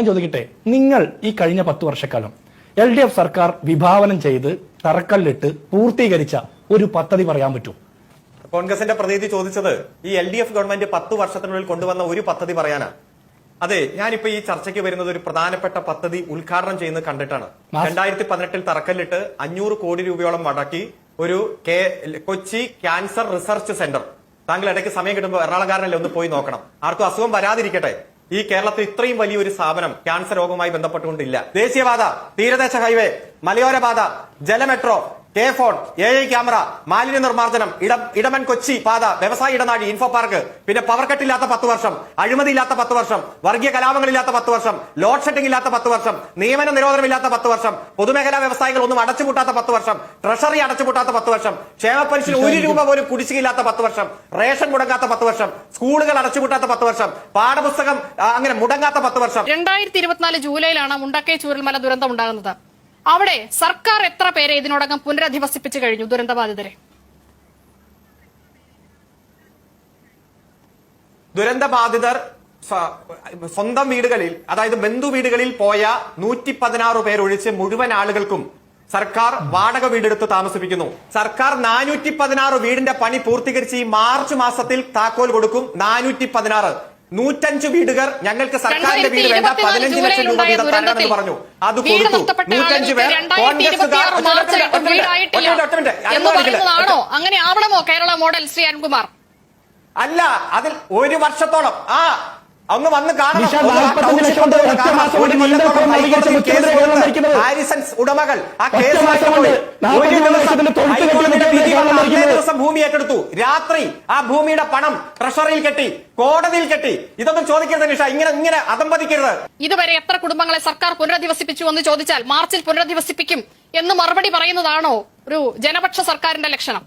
ഞാൻ ചോദിക്കട്ടെ നിങ്ങൾ ഈ കഴിഞ്ഞ പത്ത് വർഷക്കാലം എൽ ഡി എഫ് സർക്കാർ വിഭാവനം ചെയ്ത് തറക്കല്ലിട്ട് പൂർത്തീകരിച്ച ഒരു പദ്ധതി പറയാൻ പറ്റൂ. കോൺഗ്രസിന്റെ പ്രതിനിധി ചോദിച്ചത് ഈ എൽ ഡി എഫ് ഗവൺമെന്റ് പത്ത് വർഷത്തിനുള്ളിൽ കൊണ്ടുവന്ന ഒരു പദ്ധതി പറയാനാ. അതെ ഞാനിപ്പോ ഈ ചർച്ചയ്ക്ക് വരുന്നത് ഒരു പ്രധാനപ്പെട്ട പദ്ധതി ഉദ്ഘാടനം ചെയ്യുന്നത് കണ്ടിട്ടാണ്. രണ്ടായിരത്തി പതിനെട്ടിൽ തറക്കല്ലിട്ട് അഞ്ഞൂറ് കോടി രൂപയോളം മടക്കി ഒരു K- Kochi cancer research centre. താങ്കൾ ഇടയ്ക്ക് സമയം കിട്ടുമ്പോൾ എറണാകുളക്കാരനല്ലേ ഒന്ന് പോയി നോക്കണം. ആർക്കും അസുഖം വരാതിരിക്കട്ടെ. ഈ കേരളത്തിൽ ഇത്രയും വലിയൊരു സ്ഥാപനം ക്യാൻസർ രോഗവുമായി ബന്ധപ്പെട്ടുകൊണ്ടില്ല. ദേശീയപാത തീരദേശ ഹൈവേ മലയോര പാത ജലമെട്രോ K phone A I camera മാലിന്യ നിർമ്മാർജനം ഇടം ഇടമൻ കൊച്ചി പാത വ്യവസായ ഇടനാഴി ഇൻഫോ പാർക്ക് പിന്നെ പവർ കട്ടില്ലാത്ത പത്ത് വർഷം അഴിമതിയില്ലാത്ത പത്ത് വർഷം വർഗീയ കലാപങ്ങളില്ലാത്ത പത്ത് വർഷം ലോഡ് ഷെഡിംഗ് ഇല്ലാത്ത പത്ത് വർഷം നിയമന നിരോധനം ഇല്ലാത്ത പത്ത് വർഷം പൊതുമേഖലാ വ്യവസായങ്ങൾ ഒന്നും അടച്ചുപൂട്ടാത്ത പത്ത് വർഷം ട്രഷറി അടച്ചുപൂട്ടാത്ത പത്ത് വർഷം ക്ഷേമ പെൻഷൻ ഒരു രൂപ പോലും കുടിശ്ശികയില്ലാത്ത പത്ത് വർഷം റേഷൻ മുടങ്ങാത്ത പത്ത് വർഷം സ്കൂളുകൾ അടച്ചുപൂട്ടാത്ത പത്ത് വർഷം പാഠപുസ്തകം അങ്ങനെ മുടങ്ങാത്ത പത്ത് വർഷം രണ്ടായിരത്തി ഇരുപത്തിനാല് ജൂലൈയിലാണ് മുണ്ടക്കൈ ചൂരൽമല ദുരന്തം ഉണ്ടാകുന്നത് അവിടെ സർക്കാർ എത്ര പേരെ ഇതിനോടകം പുനരധിവസിപ്പിച്ചു കഴിഞ്ഞു ദുരന്തബാധിതരെ? ദുരന്തബാധിതർ സ്വന്തം വീടുകളിൽ അതായത് ബന്ധു വീടുകളിൽ പോയ നൂറ്റി പതിനാറ് പേരൊഴിച്ച് മുഴുവൻ ആളുകൾക്കും സർക്കാർ വാടക വീടെടുത്ത് താമസിപ്പിക്കുന്നു. സർക്കാർ നാനൂറ്റി പതിനാറ് വീടിന്റെ പണി പൂർത്തീകരിച്ച് ഈ മാർച്ച് മാസത്തിൽ താക്കോൽ കൊടുക്കും നാനൂറ്റി പതിനാറ് നൂറ്റഞ്ച് വീടുകൾ ഞങ്ങൾക്ക് സർക്കാരിന്റെ വീട് വേണ്ട. പതിനഞ്ച് ലക്ഷം രൂപ വീതം തരണമെന്ന് പറഞ്ഞു. അത് കൊടുത്തു. നൂറ്റഞ്ച് പേർ കോൺഗ്രസ് കോൺഗ്രസുകാർ അങ്ങനെ ആവണമോ? കേരള മോഡൽ ശ്രീ അൻകുമാർ അല്ല അതിൽ ഒരു വർഷത്തോളം. ആ ഒന്ന് വന്ന് കാണണം നിഷ, ഒന്ന് ആ 45 ടൗൺഷിപ്പ് ലക്ഷം കൊണ്ട് ഒന്ന് ഒറ്റ കാണണം. മാസം കൊണ്ട് ഒരു കൊല്ലത്തോളം നീന്തൽ ഹൈക്കോടതിയിൽ കുളം കേസ് മുഖ്യമന്ത്രി കൊടുത്ത് ഭരിക്കുന്നത്. ഹാരിസൺസ് ഉടമകൾ ആ ഒറ്റ കേസുമായിട്ട് മാസം പോയി. കൊണ്ട് ഒരു 45 ദിവസം ലക്ഷത്തിന് തൊഴുത്ത് കെട്ടി ഹൈക്കോടതിയുടെ മുഖ്യമന്ത്രി വിധി വന്ന ഭരണം അന്നേ ഭരിക്കുന്നത്. ദിവസം ഭൂമി ഏറ്റെടുത്തു രാത്രി ആ ഭൂമിയുടെ പണം ട്രഷറിയിൽ കെട്ടി കോടതിയിൽ കെട്ടി ഇതൊന്നും ചോദിക്കരുത് നിഷ ഇങ്ങനെ ഇങ്ങനെ അതമ്പതിക്കരുത് ഇതുവരെ എത്ര കുടുംബങ്ങളെ സർക്കാർ പുനരധിവസിപ്പിച്ചു എന്ന് ചോദിച്ചാൽ മാർച്ചിൽ പുനരധിവസിപ്പിക്കും എന്ന് മറുപടി പറയുന്നതാണോ ഒരു ജനപക്ഷ സർക്കാരിന്റെ ലക്ഷണം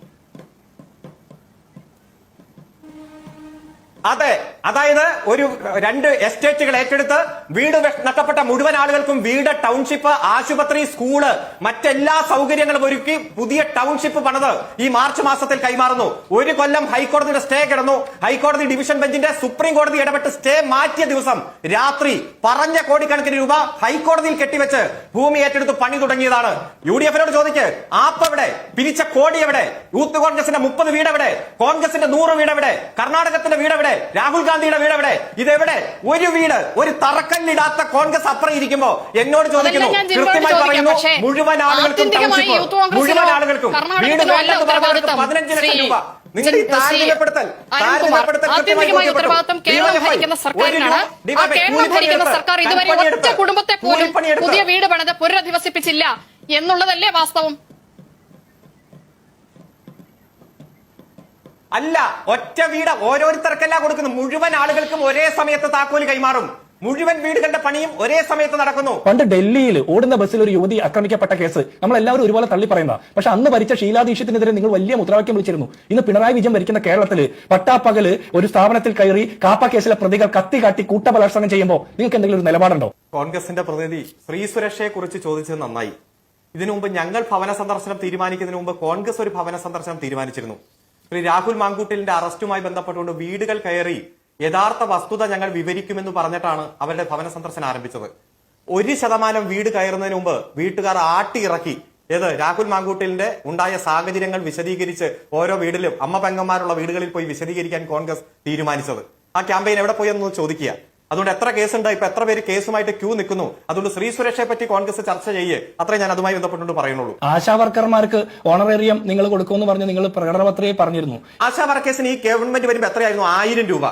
അതെ അതായത് ഒരു രണ്ട് എസ്റ്റേറ്റുകൾ ഏറ്റെടുത്ത് വീട് നഷ്ടപ്പെട്ട മുഴുവൻ ആളുകൾക്കും വീട് ടൗൺഷിപ്പ് ആശുപത്രി സ്കൂൾ മറ്റെല്ലാ സൗകര്യങ്ങളും ഒരുക്കി പുതിയ ടൗൺഷിപ്പ് പണിത് ഈ മാർച്ച് മാസത്തിൽ കൈമാറുന്നു. ഒരു കൊല്ലം ഹൈക്കോടതിയുടെ സ്റ്റേ കിടന്നു. ഹൈക്കോടതി ഡിവിഷൻ ബെഞ്ചിന്റെ സുപ്രീം കോടതി ഇടപെട്ട് സ്റ്റേ മാറ്റിയ ദിവസം രാത്രി പറഞ്ഞ കോടിക്കണക്കിന് രൂപ ഹൈക്കോടതിയിൽ കെട്ടിവെച്ച് ഭൂമി ഏറ്റെടുത്ത് പണി തുടങ്ങിയതാണ്. യു ഡി എഫിനോട് ചോദിക്ക് ആപ്പ് എവിടെ? പിരിച്ച കോടി എവിടെ? യൂത്ത് കോൺഗ്രസിന്റെ മുപ്പത് വീട് എവിടെ കോൺഗ്രസിന്റെ നൂറ് വീട് എവിടെ കർണാടകത്തിന്റെ വീട് എവിടെ രാഹുൽ ഗാന്ധിയുടെ വീട് എവിടെ? ഇതെവിടെ? ഒരു വീട് ഒരു തറക്കല്ലിടാത്ത കോൺഗ്രസ് അപ്പുറം ഇരിക്കുമ്പോ എന്നോട് ചോദിക്കുന്നു. കൃത്യമായി. പറയുന്നു മുഴുവൻ ആളുകൾക്കും മുഴുവൻ ആളുകൾക്കും. വീട് വേണ്ടെന്ന് പറഞ്ഞവർക്ക് പതിനഞ്ച് ലക്ഷം രൂപ. കേരളം ഭരിക്കുന്ന സർക്കാരിനാണ്. ആ കേരളം ഭരിക്കുന്ന സർക്കാർ ഇതുവരെ ഒറ്റ കുടുംബത്തെ പോലും പുതിയ വീട് പണിത് പുനരധിവസിപ്പിച്ചില്ല എന്നുള്ളതല്ലേ വാസ്തവം? അല്ല ഒറ്റ വീട് ഓരോരുത്തർക്കല്ല കൊടുക്കുന്നു. മുഴുവൻ ആളുകൾക്കും ഒരേ സമയത്ത് താക്കോൽ കൈമാറും. മുഴുവൻ വീടുകളുടെ പണിയും ഒരേ സമയത്ത് നടക്കുന്നു. പണ്ട് ഡൽഹിയിൽ ഓടുന്ന ബസ്സിൽ ഒരു യുവതി ആക്രമിക്കപ്പെട്ട കേസ്. നമ്മൾ എല്ലാവരും ഒരുപോലെ തള്ളി പറയുന്ന. പക്ഷെ അന്ന് ഭരിച്ച ശീലാദീക്ഷത്തിനെതിരെ നിങ്ങൾ വലിയ മുദ്രാവാക്യം വിളിച്ചിരുന്നു. ഇന്ന് പിണറായി വിജയൻ ഭരിക്കുന്ന കേരളത്തിൽ പട്ടാപ്പകൽ ഒരു സ്ഥാപനത്തിൽ കയറി കാപ്പ കേസിലെ പ്രതികൾ കത്തി കാട്ടി കൂട്ടബലാത്സംഗം ചെയ്യുമ്പോൾ നിങ്ങൾക്ക് എന്തെങ്കിലും ഒരു നിലപാടുണ്ടോ? കോൺഗ്രസിന്റെ പ്രതിനിധി സ്ത്രീ സുരക്ഷയെ കുറിച്ച് ചോദിച്ചത് നന്നായി. ഇതിനു മുമ്പ് ഞങ്ങൾ ഭവന സന്ദർശനം തീരുമാനിക്കുന്നതിന് മുമ്പ് കോൺഗ്രസ് ഒരു ഭവന സന്ദർശനം തീരുമാനിച്ചിരുന്നു. ശ്രീ രാഹുൽ മാങ്കൂട്ടിലിന്റെ അറസ്റ്റുമായി ബന്ധപ്പെട്ടുകൊണ്ട് വീടുകൾ കയറി യഥാർത്ഥ വസ്തുത ഞങ്ങൾ വിവരിക്കുമെന്ന് പറഞ്ഞിട്ടാണ് അവരുടെ ഭവന സന്ദർശനം ആരംഭിച്ചത്. ഒരു ശതമാനം വീട് കയറുന്നതിന് മുമ്പ് വീട്ടുകാർ ആട്ടിയിറക്കി. ഏത്? രാഹുൽ മാങ്കൂട്ടിലിന്റെ ഉണ്ടായ സാഹചര്യങ്ങൾ വിശദീകരിച്ച് ഓരോ വീടിലും അമ്മ പെങ്ങന്മാരുള്ള വീടുകളിൽ പോയി വിശദീകരിക്കാൻ കോൺഗ്രസ് തീരുമാനിച്ചത്. ആ ക്യാമ്പയിൻ എവിടെ പോയി എന്ന് ചോദിക്കുക. അതുകൊണ്ട് എത്ര കേസുണ്ട് ഇപ്പൊ എത്ര പേര് കേസുമായിട്ട് ക്യൂ നിൽക്കുന്നു? അതുകൊണ്ട് സ്ത്രീ സുരക്ഷയെ പറ്റി കോൺഗ്രസ് ചർച്ച ചെയ്യേ. അത്രേ ഞാൻ അതുമായി ബന്ധപ്പെട്ടുകൊണ്ട് പറയുന്നുള്ളൂ. ആശാ വർക്കർമാർക്ക് ഓണറേറിയം നിങ്ങൾ കൊടുക്കുമെന്ന് പറഞ്ഞ് നിങ്ങൾ പ്രകടനപത്രയെ പറഞ്ഞിരുന്നു. ആശാ വർക്കേഴ്സിന് ഈ ഗവൺമെന്റ് വരുമ്പോൾ എത്രയായിരുന്നു? ആയിരം രൂപ.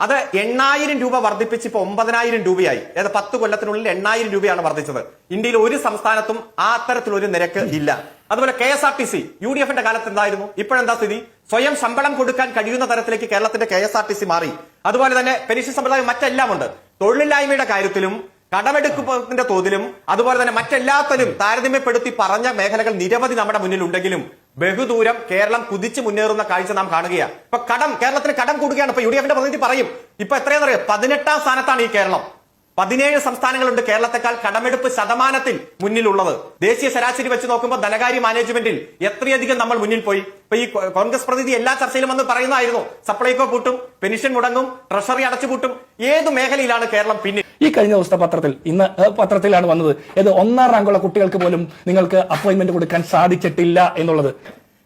അത് എണ്ണായിരം രൂപ വർദ്ധിപ്പിച്ച് ഇപ്പൊ ഒമ്പതിനായിരം രൂപയായി. അതായത് പത്ത് കൊല്ലത്തിനുള്ളിൽ എണ്ണായിരം രൂപയാണ് വർദ്ധിച്ചത്. ഇന്ത്യയിൽ ഒരു സംസ്ഥാനത്തും ആ അത്തരത്തിലൊരു നിരക്ക് ഇല്ല. അതുപോലെ K S R T C U D എഫിന്റെ കാലത്ത് എന്തായിരുന്നു? ഇപ്പോഴെന്താ സ്ഥിതി? സ്വയം ശമ്പളം കൊടുക്കാൻ കഴിയുന്ന തരത്തിലേക്ക് കേരളത്തിന്റെ K S R T C മാറി. അതുപോലെ തന്നെ പെൻഷൻ സമ്പ്രദായം മറ്റെല്ലാം ഉണ്ട് തൊഴിലില്ലായ്മയുടെ കാര്യത്തിലും കടമെടുക്കുന്നതിന്റെ തോതിലും അതുപോലെ തന്നെ മറ്റെല്ലാത്തിലും താരതമ്യപ്പെടുത്തി പറഞ്ഞ മേഖലകൾ നിരവധി നമ്മുടെ മുന്നിൽ ഉണ്ടെങ്കിലും ബഹുദൂരം കേരളം കുതിച്ചു മുന്നേറുന്ന കാഴ്ച നാം കാണുകയാണ്. ഇപ്പൊ കടം കേരളത്തിന് കടം കൂടുകയാണ്. ഇപ്പൊ യു ഡി എഫിന്റെ പ്രതിനിധി പറയും. ഇപ്പൊ എത്രയാണെന്നറിയോ? പതിനെട്ടാം സ്ഥാനത്താണ് ഈ കേരളം. പതിനേഴ് സംസ്ഥാനങ്ങളുണ്ട് കേരളത്തെക്കാൾ കടമെടുപ്പ് ശതമാനത്തിൽ മുന്നിലുള്ളത്. ദേശീയ ശരാശരി വെച്ച് നോക്കുമ്പോൾ ധനകാര്യ മാനേജ്മെന്റിൽ എത്രയധികം നമ്മൾ മുന്നിൽ പോയി? ഇപ്പൊ ഈ കോൺഗ്രസ് പ്രതിനിധി എല്ലാ ചർച്ചയിലും വന്ന് പറയുന്നതായിരുന്നു സപ്ലൈകോ പൂട്ടും പെൻഷൻ മുടങ്ങും ട്രഷറി അടച്ചുപൂട്ടും ഏത് മേഖലയിലാണ് കേരളം പിന്നിൽ? ഈ കഴിഞ്ഞ ദിവസത്തെ പത്രത്തിൽ ഇന്ന് പത്രത്തിലാണ് വന്നത്. ഏത് ഒന്നാം റാങ്കുള്ള കുട്ടികൾക്ക് പോലും നിങ്ങൾക്ക് അപ്പോയിന്റ്മെന്റ് കൊടുക്കാൻ സാധിച്ചിട്ടില്ല എന്നുള്ളത്.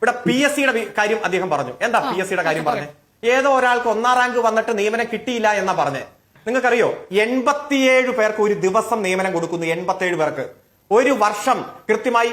ഇവിടെ പി എസ് സിയുടെ കാര്യം അദ്ദേഹം പറഞ്ഞു. എന്താ പി എസ് സിയുടെ കാര്യം പറഞ്ഞത് ഏതോ ഒരാൾക്ക് ഒന്നാം റാങ്ക് വന്നിട്ട് നിയമനം കിട്ടിയില്ല എന്നാ പറഞ്ഞേ. നിങ്ങൾക്കറിയോ എൺപത്തിയേഴ് പേർക്ക് ഒരു ദിവസം നിയമനം കൊടുക്കുന്നു എൺപത്തിയേഴ് പേർക്ക്. ഒരു വർഷം കൃത്യമായി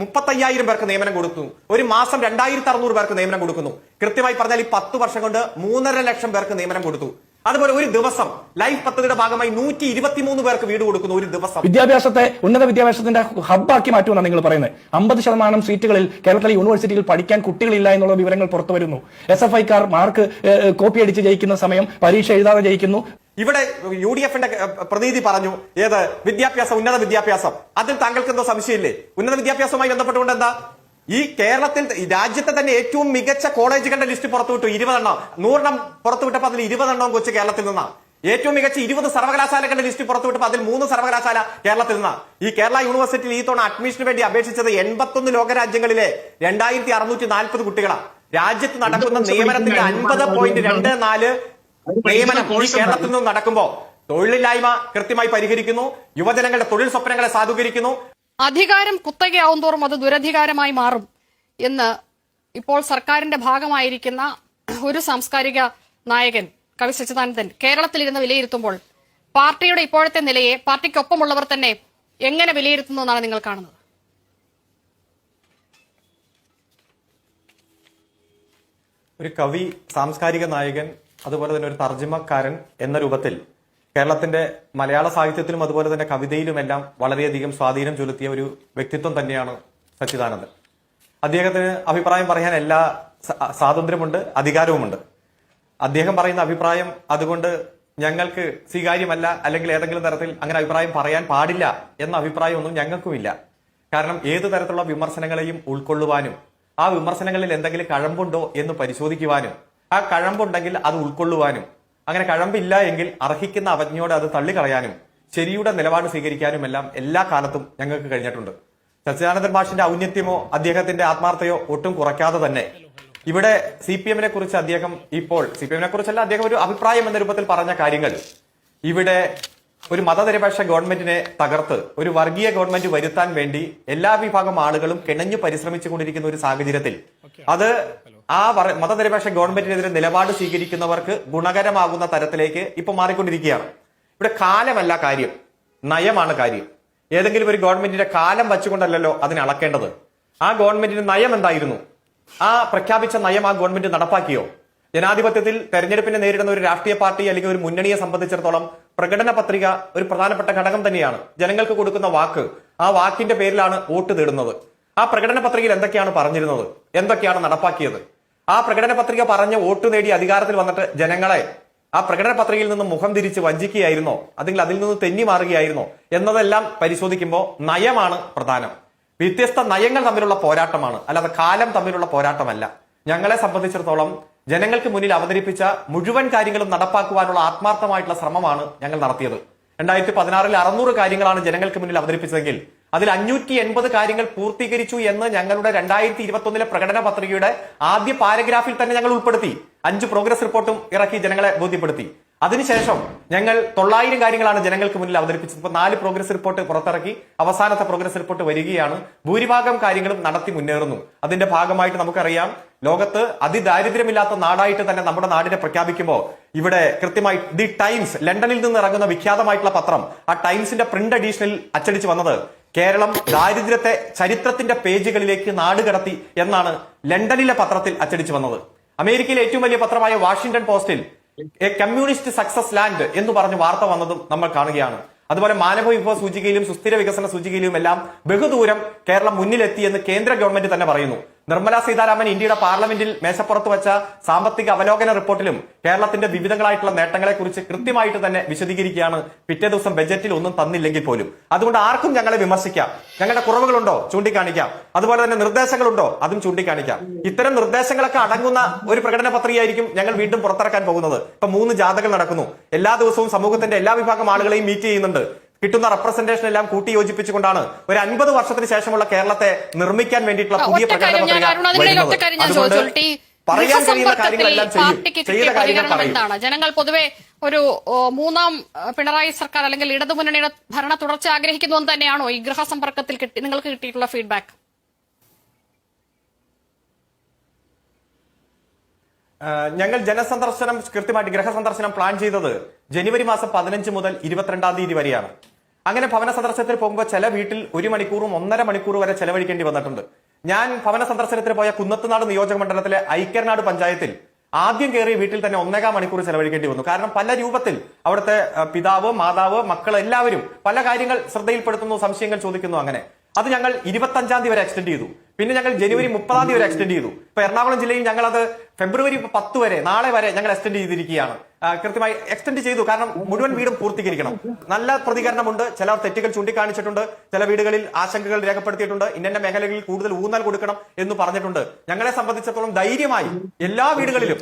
മുപ്പത്തയ്യായിരം പേർക്ക് നിയമനം കൊടുക്കുന്നു. ഒരു മാസം രണ്ടായിരത്തി അറുന്നൂറ് പേർക്ക് നിയമനം കൊടുക്കുന്നു. കൃത്യമായി പറഞ്ഞാൽ ഈ പത്ത് വർഷം കൊണ്ട് മൂന്നര ലക്ഷം പേർക്ക് നിയമനം കൊടുത്തു. അതുപോലെ ഒരു ദിവസം ലൈഫ് പദ്ധതിയുടെ ഭാഗമായി നൂറ്റി ഇരുപത്തിമൂന്ന് പേർക്ക് വീട് കൊടുക്കുന്നു ഒരു ദിവസം. വിദ്യാഭ്യാസത്തെ ഉന്നത വിദ്യാഭ്യാസത്തിന്റെ ഹബ്ബാക്കി മാറ്റുമെന്നാണ് നിങ്ങൾ പറയുന്നത്. അമ്പത് ശതമാനം സീറ്റുകളിൽ കേരളത്തിലെ യൂണിവേഴ്സിറ്റിയിൽ പഠിക്കാൻ കുട്ടികളില്ല എന്നുള്ള വിവരങ്ങൾ പുറത്തു വരുന്നു. എസ് എഫ് ഐക്കാർ മാർക്ക് കോപ്പി അടിച്ച് ജയിക്കുന്ന സമയം പരീക്ഷ എഴുതാതെ ജയിക്കുന്നു. ഇവിടെ യു ഡി എഫിന്റെ പ്രതിനിധി പറഞ്ഞു ഏത് വിദ്യാഭ്യാസം ഉന്നത വിദ്യാഭ്യാസം. അതിൽ താങ്കൾക്ക് എന്തോ സംശയമില്ലേ? ഉന്നത വിദ്യാഭ്യാസവുമായി ബന്ധപ്പെട്ടുകൊണ്ട് എന്താ? ഈ കേരളത്തിൽ രാജ്യത്തെ തന്നെ ഏറ്റവും മികച്ച കോളേജുകളുടെ ലിസ്റ്റ് പുറത്തുവിട്ടു ഇരുപതെണ്ണം. നൂറെണ്ണം പുറത്തുവിട്ടപ്പോൾ അതിൽ ഇരുപതെണ്ണം കൊച്ചു കേരളത്തിൽ നിന്നാ. ഏറ്റവും മികച്ച ഇരുപത് സർവകലാശാലകളുടെ ലിസ്റ്റ് പുറത്തുവിട്ടപ്പോൾ അതിൽ മൂന്ന് സർവകലാശാല കേരളത്തിൽ നിന്ന്. ഈ കേരള യൂണിവേഴ്സിറ്റിയിൽ ഈ തവണ അഡ്മിഷന് വേണ്ടി അപേക്ഷിച്ചത് എൺപത്തൊന്ന് ലോകരാജ്യങ്ങളിലെ രണ്ടായിരത്തി അറുന്നൂറ്റി നാൽപ്പത് കുട്ടികളാണ് രാജ്യത്ത് നടക്കുന്ന നിയമനത്തിന്റെ അൻപത് പോയിന്റ് രണ്ട് നാല് നിയമനം കേരളത്തിൽ നിന്ന് നടക്കുമ്പോ തൊഴിലില്ലായ്മ കൃത്യമായി പരിഹരിക്കുന്നു യുവജനങ്ങളുടെ തൊഴിൽ സ്വപ്നങ്ങളെ സാധൂകരിക്കുന്നു. അധികാരം കുത്തകയാവും തോറും അത് ദുരധികാരമായി മാറും എന്ന് ഇപ്പോൾ സർക്കാരിന്റെ ഭാഗമായിരിക്കുന്ന ഒരു സാംസ്കാരിക നായകൻ കവി സച്ചിദാനന്ദൻ കേരളത്തിലിരുന്ന് വിലയിരുത്തുമ്പോൾ പാർട്ടിയുടെ ഇപ്പോഴത്തെ നിലയെ പാർട്ടിക്കൊപ്പമുള്ളവർ തന്നെ എങ്ങനെ വിലയിരുത്തുന്നു എന്നാണ് നിങ്ങൾ കാണുന്നത്? ഒരു കവി സാംസ്കാരിക നായകൻ അതുപോലെ തന്നെ ഒരു തർജിമക്കാരൻ എന്ന രൂപത്തിൽ കേരളത്തിന്റെ മലയാള സാഹിത്യത്തിലും അതുപോലെ തന്നെ കവിതയിലുമെല്ലാം വളരെയധികം സ്വാധീനം ചെലുത്തിയ ഒരു വ്യക്തിത്വം തന്നെയാണ് സച്ചിദാനന്ദൻ. അദ്ദേഹത്തിന് അഭിപ്രായം പറയാൻ എല്ലാ സ്വാതന്ത്ര്യമുണ്ട് അധികാരവുമുണ്ട്. അദ്ദേഹം പറയുന്ന അഭിപ്രായം അതുകൊണ്ട് ഞങ്ങൾക്ക് സ്വീകാര്യമല്ല അല്ലെങ്കിൽ ഏതെങ്കിലും തരത്തിൽ അങ്ങനെ അഭിപ്രായം പറയാൻ പാടില്ല എന്ന അഭിപ്രായമൊന്നും ഞങ്ങൾക്കുമില്ല. കാരണം ഏതു തരത്തിലുള്ള വിമർശനങ്ങളെയും ഉൾക്കൊള്ളുവാനും ആ വിമർശനങ്ങളിൽ എന്തെങ്കിലും കഴമ്പുണ്ടോ എന്ന് പരിശോധിക്കുവാനും ആ കഴമ്പുണ്ടെങ്കിൽ അത് ഉൾക്കൊള്ളുവാനും അങ്ങനെ കഴമ്പില്ല എങ്കിൽ അർഹിക്കുന്ന അവജ്ഞയോടെ അത് തള്ളിക്കളയാനും ശരിയുടെ നിലപാട് സ്വീകരിക്കാനും എല്ലാം എല്ലാ കാലത്തും ഞങ്ങൾക്ക് കഴിഞ്ഞിട്ടുണ്ട്. സച്ചിദാനന്ദൻ മാഷിന്റെ ഔന്നത്യമോ അദ്ദേഹത്തിന്റെ ആത്മാർത്ഥയോ ഒട്ടും കുറയ്ക്കാതെ തന്നെ. ഇവിടെ സി പി എമ്മിനെ കുറിച്ച് അദ്ദേഹം ഇപ്പോൾ സി പി എമ്മിനെ കുറിച്ചല്ല അദ്ദേഹം ഒരു അഭിപ്രായം എന്ന രൂപത്തിൽ പറഞ്ഞ കാര്യങ്ങൾ. ഇവിടെ ഒരു മതനിരപേക്ഷ ഗവൺമെന്റിനെ തകർത്ത് ഒരു വർഗീയ ഗവൺമെന്റ് വരുത്താൻ വേണ്ടി എല്ലാ വിഭാഗം ആളുകളും കിണഞ്ഞു പരിശ്രമിച്ചു കൊണ്ടിരിക്കുന്ന ഒരു സാഹചര്യത്തിൽ അത് ആ മതനിരപേക്ഷ ഗവൺമെന്റിനെതിരെ നിലപാട് സ്വീകരിക്കുന്നവർക്ക് ഗുണകരമാകുന്ന തരത്തിലേക്ക് ഇപ്പൊ മാറിക്കൊണ്ടിരിക്കുകയാണ്. ഇവിടെ കാലമല്ല കാര്യം. നയമാണ് കാര്യം. ഏതെങ്കിലും ഒരു ഗവൺമെന്റിന്റെ കാലം വച്ചുകൊണ്ടല്ലല്ലോ അതിനെ അളക്കേണ്ടത്. ആ ഗവൺമെന്റിന്റെ നയം എന്തായിരുന്നു? ആ പ്രഖ്യാപിച്ച നയം ആ ഗവൺമെന്റ് നടപ്പാക്കിയോ? ജനാധിപത്യത്തിൽ തെരഞ്ഞെടുപ്പിനെ നേരിടുന്ന ഒരു രാഷ്ട്രീയ പാർട്ടി അല്ലെങ്കിൽ ഒരു മുന്നണിയെ സംബന്ധിച്ചിടത്തോളം പ്രകടന പത്രിക ഒരു പ്രധാനപ്പെട്ട ഘടകം തന്നെയാണ്. ജനങ്ങൾക്ക് കൊടുക്കുന്ന വാക്ക് ആ വാക്കിന്റെ പേരിലാണ് വോട്ട് തേടുന്നത്. ആ പ്രകടന പത്രികയിൽ എന്തൊക്കെയാണ് പറഞ്ഞിരുന്നത്? എന്തൊക്കെയാണ് നടപ്പാക്കിയത്? ആ പ്രകടന പത്രിക പറഞ്ഞ് വോട്ട് നേടി അധികാരത്തിൽ വന്നിട്ട് ജനങ്ങളെ ആ പ്രകടന പത്രികയിൽ നിന്ന് മുഖം തിരിച്ച് വഞ്ചിക്കുകയായിരുന്നോ? അല്ലെങ്കിൽ അതിൽ നിന്ന് തെന്നി മാറുകയായിരുന്നോ? എന്നതെല്ലാം പരിശോധിക്കുമ്പോൾ നയമാണ് പ്രധാനം. വ്യത്യസ്ത നയങ്ങൾ തമ്മിലുള്ള പോരാട്ടമാണ്. അല്ലാതെ കാലം തമ്മിലുള്ള പോരാട്ടമല്ല. ഞങ്ങളെ സംബന്ധിച്ചിടത്തോളം ജനങ്ങൾക്ക് മുന്നിൽ അവതരിപ്പിച്ച മുഴുവൻ കാര്യങ്ങളും നടപ്പാക്കുവാനുള്ള ആത്മാർത്ഥമായിട്ടുള്ള ശ്രമമാണ് ഞങ്ങൾ നടത്തിയത്. രണ്ടായിരത്തി പതിനാറിൽ അറുന്നൂറ് കാര്യങ്ങളാണ് ജനങ്ങൾക്ക് മുന്നിൽ അവതരിപ്പിച്ചതെങ്കിൽ അതിൽ അഞ്ഞൂറ്റി എൺപത് കാര്യങ്ങൾ പൂർത്തീകരിച്ചു എന്ന് ഞങ്ങളുടെ രണ്ടായിരത്തി ഇരുപത്തി ഒന്നിലെ പ്രകടന പത്രികയുടെ ആദ്യ പാരഗ്രാഫിൽ തന്നെ ഞങ്ങൾ ഉൾപ്പെടുത്തി. അഞ്ച് പ്രോഗ്രസ് റിപ്പോർട്ടും ഇറക്കി ജനങ്ങളെ ബോധ്യപ്പെടുത്തി. അതിനുശേഷം ഞങ്ങൾ തൊള്ളായിരം കാര്യങ്ങളാണ് ജനങ്ങൾക്ക് മുന്നിൽ അവതരിപ്പിച്ചത്. ഇപ്പൊ നാല് പ്രോഗ്രസ് റിപ്പോർട്ട് പുറത്തിറക്കി. അവസാനത്തെ പ്രോഗ്രസ് റിപ്പോർട്ട് വരികയാണ്. ഭൂരിഭാഗം കാര്യങ്ങളും നടത്തി മുന്നേറുന്നു. അതിന്റെ ഭാഗമായിട്ട് നമുക്കറിയാം ലോകത്ത് അതിദാരിദ്ര്യമില്ലാത്ത നാടായിട്ട് തന്നെ നമ്മുടെ നാടിനെ പ്രഖ്യാപിക്കുമ്പോൾ ഇവിടെ കൃത്യമായി ദി ടൈംസ് ലണ്ടനിൽ നിന്ന് ഇറങ്ങുന്ന വിഖ്യാതമായിട്ടുള്ള പത്രം ആ ടൈംസിന്റെ പ്രിന്റ് എഡീഷനിൽ അച്ചടിച്ചു വന്നത് കേരളം ദാരിദ്ര്യത്തെ ചരിത്രത്തിന്റെ പേജുകളിലേക്ക് നാട് കടത്തി എന്നാണ് ലണ്ടനിലെ പത്രത്തിൽ അച്ചടിച്ചു വന്നത്. അമേരിക്കയിലെ ഏറ്റവും വലിയ പത്രമായ വാഷിംഗ്ടൺ പോസ്റ്റിൽ എ കമ്മ്യൂണിസ്റ്റ് സക്സസ് ലാൻഡ് എന്ന് പറഞ്ഞ് വാർത്ത വന്നതും നമ്മൾ കാണുകയാണ്. അതുപോലെ മാനവ വിഭവ സൂചികയിലും സുസ്ഥിര വികസന സൂചികയിലും എല്ലാം ബഹുദൂരം കേരളം മുന്നിലെത്തി എന്ന് കേന്ദ്ര ഗവൺമെന്റ് തന്നെ പറയുന്നു. നിർമ്മല സീതാരാമൻ ഇന്ത്യയുടെ പാർലമെന്റിൽ മേശപ്പുറത്ത് വെച്ച സാമ്പത്തിക അവലോകന റിപ്പോർട്ടിലും കേരളത്തിന്റെ വിവിധങ്ങളായിട്ടുള്ള നേട്ടങ്ങളെ കുറിച്ച് കൃത്യമായിട്ട് തന്നെ വിശദീകരിക്കുകയാണ്. പിറ്റേ ദിവസം ബജറ്റിൽ ഒന്നും തന്നില്ലെങ്കിൽ പോലും. അതുകൊണ്ട് ആർക്കും ഞങ്ങളെ വിമർശിക്കാം. ഞങ്ങളുടെ കുറവുകളുണ്ടോ? ചൂണ്ടിക്കാണിക്കാം. അതുപോലെ തന്നെ നിർദ്ദേശങ്ങളുണ്ടോ? അതും ചൂണ്ടിക്കാണിക്കാം. ഇത്തരം നിർദ്ദേശങ്ങളൊക്കെ അടങ്ങുന്ന ഒരു പ്രകടന പത്രികയായിരിക്കും ഞങ്ങൾ വീണ്ടും പുറത്തിറക്കാൻ പോകുന്നത്. ഇപ്പൊ മൂന്ന് ജാഥകൾ നടക്കുന്നു. എല്ലാ ദിവസവും സമൂഹത്തിന്റെ എല്ലാ വിഭാഗം ആളുകളെയും മീറ്റ് ചെയ്യുന്നുണ്ട്. കിട്ടുന്ന റെപ്രസെന്റേഷൻ എല്ലാം കൂട്ടി യോജിപ്പിച്ചുകൊണ്ടാണ് ഒരു അൻപത് വർഷത്തിന് ശേഷമുള്ള കേരളത്തെ നിർമ്മിക്കാൻ വേണ്ടിയിട്ടുള്ള പുതിയ പ്രകടന പത്രിക പറയാൻ കഴിയുന്ന കാര്യങ്ങളെല്ലാം ചെയ്യും. കാര്യങ്ങൾ ജനങ്ങൾ പൊതുവെ ഒരു മൂന്നാം പിണറായി സർക്കാർ അല്ലെങ്കിൽ ഇടതുമുന്നണിയുടെ ഭരണ തുടർച്ച ആഗ്രഹിക്കുന്നു എന്ന് തന്നെയാണോ ഈ ഗൃഹസമ്പർക്കത്തിൽ കിട്ടി നിങ്ങൾക്ക് കിട്ടിയിട്ടുള്ള ഫീഡ്ബാക്ക് ഞങ്ങൾ ജനസന്ദർശനം കൃത്യമായിട്ട് ഗൃഹസന്ദർശനം പ്ലാൻ ചെയ്തത് ജനുവരി മാസം പതിനഞ്ച് മുതൽ ഇരുപത്തിരണ്ടാം തീയതി വരെയാണ്. അങ്ങനെ ഭവന സന്ദർശനത്തിൽ പോകുമ്പോൾ ചില വീട്ടിൽ ഒരു മണിക്കൂറും ഒന്നര മണിക്കൂർ വരെ ചെലവഴിക്കേണ്ടി വന്നിട്ടുണ്ട്. ഞാൻ ഭവന സന്ദർശനത്തിന് പോയ കുന്നത്തുനാട് നിയോജക മണ്ഡലത്തിലെ ഐക്യനാട് പഞ്ചായത്തിൽ ആദ്യം കയറിയ വീട്ടിൽ തന്നെ ഒന്നേകാം മണിക്കൂർ ചെലവഴിക്കേണ്ടി വന്നു. കാരണം പല രൂപത്തിൽ അവിടുത്തെ പിതാവ് മാതാവ് മക്കൾ എല്ലാവരും പല കാര്യങ്ങൾ ശ്രദ്ധയിൽപ്പെടുത്തുന്നു സംശയങ്ങൾ ചോദിക്കുന്നു അങ്ങനെ. അത് ഞങ്ങൾ ഇരുപത്തഞ്ചാം തീയതി വരെ എക്സ്റ്റെൻഡ് ചെയ്തു. പിന്നെ ഞങ്ങൾ ജനുവരി മുപ്പതാം തീയതി വരെ എക്സ്റ്റെൻഡ് ചെയ്തു. ഇപ്പൊ എറണാകുളം ജില്ലയിൽ ഞങ്ങൾ അത് ഫെബ്രുവരി പത്ത് വരെ നാളെ വരെ ഞങ്ങൾ എക്സ്റ്റെൻഡ് ചെയ്തിരിക്കുകയാണ്. കൃത്യമായി എക്സ്റ്റെൻഡ് ചെയ്തു. കാരണം മുഴുവൻ വീടും പൂർത്തീകരിക്കണം. നല്ല പ്രതികരണമുണ്ട്. ചിലർ തെറ്റുകൾ ചൂണ്ടിക്കാണിച്ചിട്ടുണ്ട്. ചില വീടുകളിൽ ആശങ്കകൾ രേഖപ്പെടുത്തിയിട്ടുണ്ട്. ഇന്ന മേഖലകളിൽ കൂടുതൽ ഊന്നൽ കൊടുക്കണം എന്ന് പറഞ്ഞിട്ടുണ്ട്. ഞങ്ങളെ സംബന്ധിച്ചിടത്തോളം ധൈര്യമായി എല്ലാ വീടുകളിലും.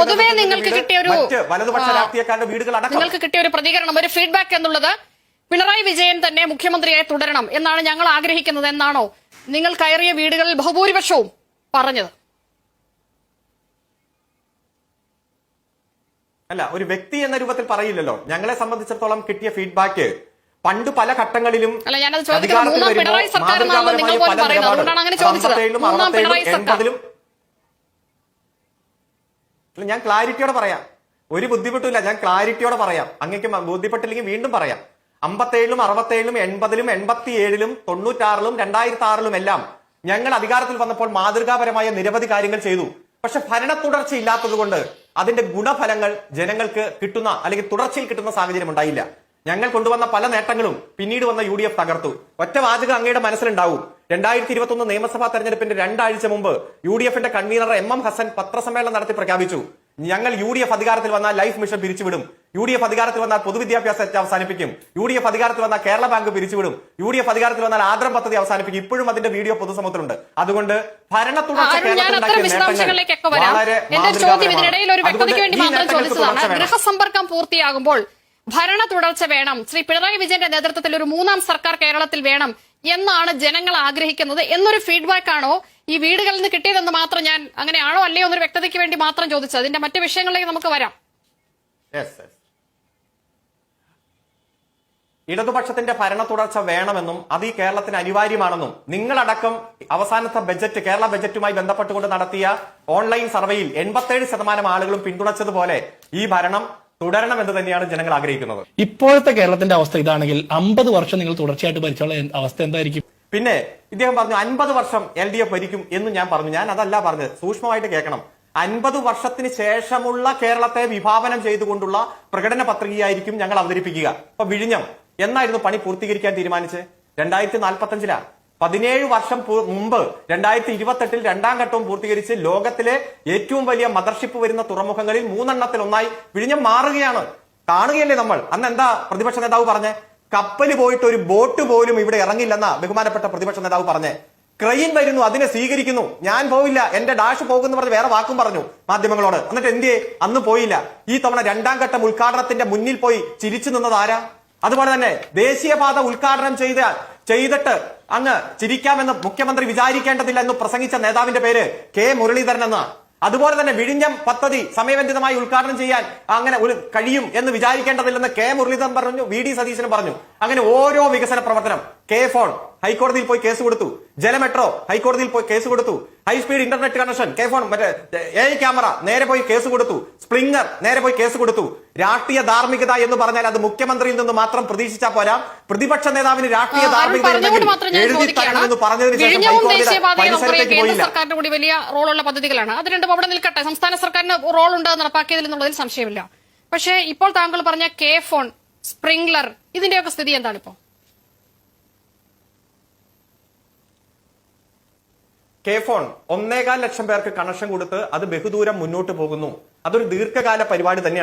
പൊതുവേ നിങ്ങൾക്ക് കിട്ടിയ ഒരു വലതുപക്ഷ രാഷ്ട്രീയക്കാരുടെ വീടുകൾ അടക്കം. നിങ്ങൾക്ക് കിട്ടിയ ഒരു പ്രതികരണം ഒരു ഫീഡ്ബാക്ക് എന്നുള്ളത് പിണറായി വിജയൻ തന്നെ മുഖ്യമന്ത്രിയായി തുടരണം എന്നാണ് ഞങ്ങൾ ആഗ്രഹിക്കുന്നത് എന്നാണോ? നിങ്ങൾ കയറിയ വീടുകളിൽ ബഹുഭൂരിപക്ഷവും പറഞ്ഞത് അല്ല ഒരു വ്യക്തി എന്ന രൂപത്തിൽ പറയില്ലല്ലോ ഞങ്ങളെ സംബന്ധിച്ചിടത്തോളം കിട്ടിയ ഫീഡ്ബാക്ക് പണ്ട് പല ഘട്ടങ്ങളിലും അല്ല, ഞാനത് ചോദിക്കുന്നത് അധികാരത്തിൽ മൂന്നാം പിണറായി സർക്കാർ നിങ്ങൾ പോലും പല പറയുന്നത്. അതുകൊണ്ടാണ് അങ്ങനെ ചോദിച്ചത്. അമ്പത്തേഴിലും മൂന്നാം അറുപത്തേഴിലും പിണറായി സർക്കാർ. ഞാൻ ക്ലാരിറ്റിയോടെ പറയാം ഒരു ബുദ്ധിമുട്ടില്ല ഞാൻ ക്ലാരിറ്റിയോടെ പറയാം അങ്ങേക്ക് ബോധ്യപ്പെട്ടില്ലെങ്കിൽ വീണ്ടും പറയാം അമ്പത്തേഴിലും അറുപത്തേഴിലും എൺപതിലും എൺപത്തിയേഴിലും തൊണ്ണൂറ്റാറിലും രണ്ടായിരത്തി ആറിലും എല്ലാം ഞങ്ങൾ അധികാരത്തിൽ വന്നപ്പോൾ മാതൃകാപരമായ നിരവധി കാര്യങ്ങൾ ചെയ്തു. പക്ഷെ ഭരണ തുടർച്ച ഇല്ലാത്തതുകൊണ്ട് അതിന്റെ ഗുണഫലങ്ങൾ ജനങ്ങൾക്ക് കിട്ടുന്ന അല്ലെങ്കിൽ തുടർച്ചയിൽ കിട്ടുന്ന സാഹചര്യം ഉണ്ടായില്ല. ഞങ്ങൾ കൊണ്ടുവന്ന പല നേട്ടങ്ങളും പിന്നീട് വന്ന യു ഡി എഫ് തകർത്തു. ഒറ്റ വാചകം അങ്ങയുടെ മനസ്സിലുണ്ടാവും. രണ്ടായിരത്തി ഇരുപത്തി ഒന്ന് നിയമസഭാ തെരഞ്ഞെടുപ്പിന്റെ രണ്ടാഴ്ച മുമ്പ് യു ഡി എഫിന്റെ കൺവീനർ എം എം ഹസൻ പത്രസമ്മേളനം നടത്തി പ്രഖ്യാപിച്ചു. ഞങ്ങൾ യു ഡി എഫ് അധികാരത്തിൽ വന്ന ലൈഫ് മിഷൻ പിരിച്ചുവിടും. യു ഡി എഫ് അധികാരത്തിൽ വന്നാൽ പൊതുവിദ്യാഭ്യാസത്തെ അവസാനിപ്പിക്കും. യു ഡി എഫ് അധികാരത്തിൽ വന്നാൽ കേരള ബാങ്ക് പിരിച്ചുവിടും. യു ഡി എഫ് അധികാരത്തിൽ വന്നാൽ ആദരം പദ്ധതി അവസാനിപ്പിക്കും. ഇപ്പോഴും അതിന്റെ വീഡിയോ പൊതുസമൂഹത്തിലുണ്ട്. അതുകൊണ്ട് ഭരണ തുടർച്ച കേരളത്തിൽ ഗൃഹസമ്പർക്കം പൂർത്തിയാകുമ്പോൾ ഭരണ തുടർച്ച വേണം. ശ്രീ പിണറായി വിജയന്റെ നേതൃത്വത്തിൽ ഒരു മൂന്നാം സർക്കാർ കേരളത്തിൽ വേണം എന്നാണ് ജനങ്ങൾ ആഗ്രഹിക്കുന്നത് എന്നൊരു ഫീഡ്ബാക്ക് ആണോ ഈ വീടുകളിൽ നിന്ന് കിട്ടിയതെന്ന് മാത്രം ഞാൻ അങ്ങനെയാണോ അല്ലയോ എന്നൊരു വ്യക്തതയ്ക്ക് വേണ്ടി മാത്രം ചോദിച്ചത്. അതിന്റെ മറ്റു വിഷയങ്ങളിലേക്ക് നമുക്ക് വരാം. ഇടതുപക്ഷത്തിന്റെ ഭരണ തുടർച്ച വേണമെന്നും അത് ഈ കേരളത്തിന് അനിവാര്യമാണെന്നും നിങ്ങളടക്കം അവസാനത്തെ ബജറ്റ് കേരള ബജറ്റുമായി ബന്ധപ്പെട്ടുകൊണ്ട് നടത്തിയ ഓൺലൈൻ സർവേയിൽ എൺപത്തേഴ് ശതമാനം ആളുകളും പിന്തുണച്ചതുപോലെ ഈ ഭരണം തുടരണം എന്ന് തന്നെയാണ് ജനങ്ങൾ ആഗ്രഹിക്കുന്നത്. ഇപ്പോഴത്തെ കേരളത്തിന്റെ അവസ്ഥ ഇതാണെങ്കിൽ അമ്പത് വർഷം നിങ്ങൾ തുടർച്ചയായിട്ട് ഭരിച്ചുള്ള അവസ്ഥ എന്തായിരിക്കും? പിന്നെ ഇദ്ദേഹം പറഞ്ഞു അൻപത് വർഷം എൽ ഡി എഫ് ഭരിക്കും എന്ന് ഞാൻ പറഞ്ഞു. ഞാൻ അതല്ല പറഞ്ഞത് സൂക്ഷ്മമായിട്ട് കേൾക്കണം. അൻപത് വർഷത്തിന് ശേഷമുള്ള കേരളത്തെ വിഭാവനം ചെയ്തുകൊണ്ടുള്ള പ്രകടന പത്രികയായിരിക്കും ഞങ്ങൾ അവതരിപ്പിക്കുക. അപ്പൊ വിഴിഞ്ഞം എന്നായിരുന്നു പണി പൂർത്തീകരിക്കാൻ തീരുമാനിച്ചത്? രണ്ടായിരത്തി നാൽപ്പത്തി അഞ്ചിലാ പതിനേഴ് വർഷം മുമ്പ് രണ്ടായിരത്തി ഇരുപത്തെട്ടിൽ രണ്ടാം ഘട്ടവും പൂർത്തീകരിച്ച് ലോകത്തിലെ ഏറ്റവും വലിയ മദർഷിപ്പ് വരുന്ന തുറമുഖങ്ങളിൽ മൂന്നെണ്ണത്തിൽ ഒന്നായി വിഴിഞ്ഞം മാറുകയാണ്. കാണുകയല്ലേ നമ്മൾ? അന്ന് എന്താ പ്രതിപക്ഷ നേതാവ് പറഞ്ഞേ? കപ്പൽ പോയിട്ട് ഒരു ബോട്ട് പോലും ഇവിടെ ഇറങ്ങില്ലെന്ന ബഹുമാനപ്പെട്ട പ്രതിപക്ഷ നേതാവ് പറഞ്ഞേ. ക്രെയിൻ വരുന്നു അതിനെ സ്വീകരിക്കുന്നു. ഞാൻ പോവില്ല എന്റെ ഡാഷ് പോകുന്നു പറഞ്ഞ് വേറെ വാക്കും പറഞ്ഞു മാധ്യമങ്ങളോട്. എന്നിട്ട് എന്തിയെ? അന്ന് പോയില്ല. ഈ തവണ രണ്ടാം ഘട്ടം ഉദ്ഘാടനത്തിന്റെ മുന്നിൽ പോയി ചിരിച്ചു നിന്നത് ആരാ? അതുപോലെ തന്നെ ദേശീയപാത ഉദ്ഘാടനം ചെയ്ത ചെയ്തിട്ട് അങ്ങ് ചിരിക്കാമെന്ന് മുഖ്യമന്ത്രി വിചാരിക്കേണ്ടതില്ല എന്ന് പ്രസംഗിച്ച നേതാവിന്റെ പേര് കെ മുരളീധരൻ എന്ന. അതുപോലെ തന്നെ വിഴിഞ്ഞം പദ്ധതി സമയബന്ധിതമായി ഉദ്ഘാടനം ചെയ്യാൻ അങ്ങനെ ഒരു കഴിയും എന്ന് വിചാരിക്കേണ്ടതില്ലെന്ന് കെ മുരളീധരൻ പറഞ്ഞു വി ഡി സതീശനും പറഞ്ഞു. അങ്ങനെ ഓരോ വികസന പ്രവർത്തനം കെ ഫോൺ ഹൈക്കോടതിയിൽ പോയി കേസ് കൊടുത്തു ജലമെട്രോ ഹൈക്കോടതിയിൽ പോയി കേസ് കൊടുത്തു high speed internet connection K phone മറ്റേ എ ക്യാമറ. നേരെ പോയി കേസ് കൊടുത്തു. സ്പ്രിംഗർ. നേരെ പോയി കേസ് കൊടുത്തു. രാഷ്ട്രീയ ധാർമ്മികത എന്ന് പറഞ്ഞാൽ അത് മുഖ്യമന്ത്രിയിൽ നിന്ന് മാത്രം പ്രതീക്ഷിച്ചാൽ പോരാ. പ്രതിപക്ഷ നേതാവിന് രാഷ്ട്രീയ ധാർമ്മികത തരണമെന്ന് പറഞ്ഞതിന് ശേഷം കൂടി വലിയ റോളുള്ള പദ്ധതികളാണ്. അത് രണ്ടും അവിടെ നിൽക്കട്ടെ. സംസ്ഥാന സർക്കാരിന് റോൾ ഉണ്ട് നടപ്പാക്കിയതിൽ എന്നുള്ളതിൽ സംശയമില്ല. പക്ഷേ ഇപ്പോൾ താങ്കൾ പറഞ്ഞ കെ ഫോൺ സ്പ്രിംഗ്ലർ ഇതിന്റെയൊക്കെ സ്ഥിതി എന്താണ് ഇപ്പോൾ? കെ ഫോൺ ഒന്നേകാൽ ലക്ഷം പേർക്ക് കണക്ഷൻ കൊടുത്ത് അത് ബഹുദൂരം മുന്നോട്ട് പോകുന്നു. അതൊരു ദീർഘകാല പരിപാടി തന്നെയാണ്.